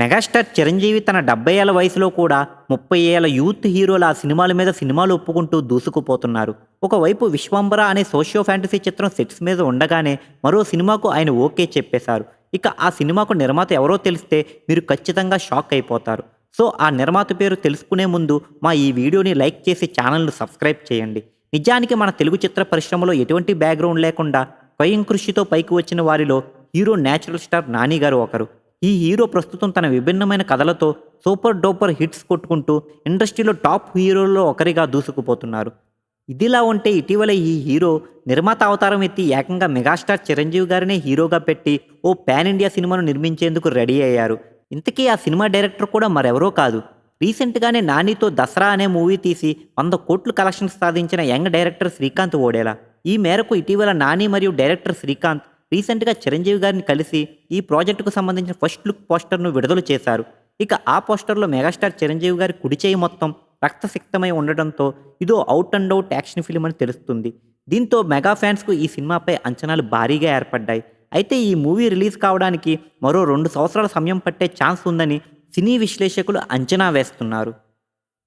Megastar Chiranjeevi తన డెబ్బై ఏళ్ళ వయసులో కూడా ముప్పై ఏళ్ళ యూత్ హీరోల ఆ సినిమాల మీద సినిమాలు ఒప్పుకుంటూ దూసుకుపోతున్నారు. ఒకవైపు విశ్వంబర అనే సోషియో ఫ్యాంటసీ చిత్రం సెట్స్ మీద ఉండగానే మరో సినిమాకు ఆయన ఓకే చెప్పేశారు. ఇక ఆ సినిమాకు నిర్మాత ఎవరో తెలిస్తే మీరు ఖచ్చితంగా షాక్ అయిపోతారు. సో ఆ నిర్మాత పేరు తెలుసుకునే ముందు మా ఈ వీడియోని లైక్ చేసి ఛానల్ను సబ్స్క్రైబ్ చేయండి. నిజానికి మన తెలుగు చిత్ర పరిశ్రమలో ఎటువంటి బ్యాక్గ్రౌండ్ లేకుండా స్వయం కృషితో పైకి వచ్చిన వారిలో హీరో నేచురల్ స్టార్ నాని గారు ఒకరు. ఈ హీరో ప్రస్తుతం తన విభిన్నమైన కథలతో సూపర్ డోపర్ హిట్స్ కొట్టుకుంటూ ఇండస్ట్రీలో టాప్ హీరోల్లో ఒకరిగా దూసుకుపోతున్నారు. ఇదిలా ఉంటే ఇటీవల ఈ హీరో నిర్మాత అవతారం ఎత్తి ఏకంగా మెగాస్టార్ చిరంజీవి గారినే హీరోగా పెట్టి ఓ పాన్ ఇండియా సినిమాను నిర్మించేందుకు రెడీ అయ్యారు. ఇంతకీ ఆ సినిమా డైరెక్టర్ కూడా మరెవరో కాదు. రీసెంట్గానే నానితో దసరా అనే మూవీ తీసి వంద కోట్లు కలెక్షన్స్ సాధించిన యంగ్ డైరెక్టర్ శ్రీకాంత్ ఓడేలా. ఈ మేరకు ఇటీవల నాని మరియు డైరెక్టర్ శ్రీకాంత్ రీసెంట్గా చిరంజీవి గారిని కలిసి ఈ ప్రాజెక్టుకు సంబంధించిన ఫస్ట్ లుక్ పోస్టర్ను విడుదల చేశారు. ఇక ఆ పోస్టర్లో మెగాస్టార్ చిరంజీవి గారి కుడిచేయి మొత్తం రక్తసిక్తమై ఉండడంతో ఇదో out and out action film అని తెలుస్తుంది. దీంతో మెగా ఫ్యాన్స్కు ఈ సినిమాపై అంచనాలు భారీగా ఏర్పడ్డాయి. అయితే ఈ మూవీ రిలీజ్ కావడానికి మరో రెండు సంవత్సరాల సమయం పట్టే ఛాన్స్ ఉందని సినీ విశ్లేషకులు అంచనా వేస్తున్నారు.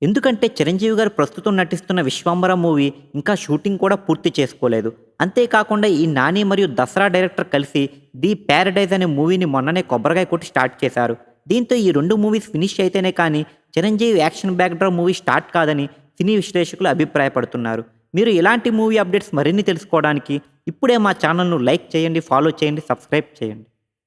ఎందుకంటే చిరంజీవి గారు ప్రస్తుతం నటిస్తున్న విశ్వాంబర మూవీ ఇంకా షూటింగ్ కూడా పూర్తి చేసుకోలేదు. అంతేకాకుండా ఈ నాని మరియు దసరా డైరెక్టర్ కలిసి ది ప్యారడైజ్ అనే మూవీని మొన్ననే కొబ్బరికాయ కొట్టి స్టార్ట్ చేశారు. దీంతో ఈ రెండు మూవీస్ ఫినిష్ అయితేనే కానీ Chiranjeevi action backdrop movie start కాదని సినీ విశ్లేషకులు అభిప్రాయపడుతున్నారు. మీరు ఇలాంటి మూవీ అప్డేట్స్ మరిన్ని తెలుసుకోవడానికి ఇప్పుడే మా ఛానల్ను లైక్ చేయండి ఫాలో చేయండి సబ్స్క్రైబ్ చేయండి.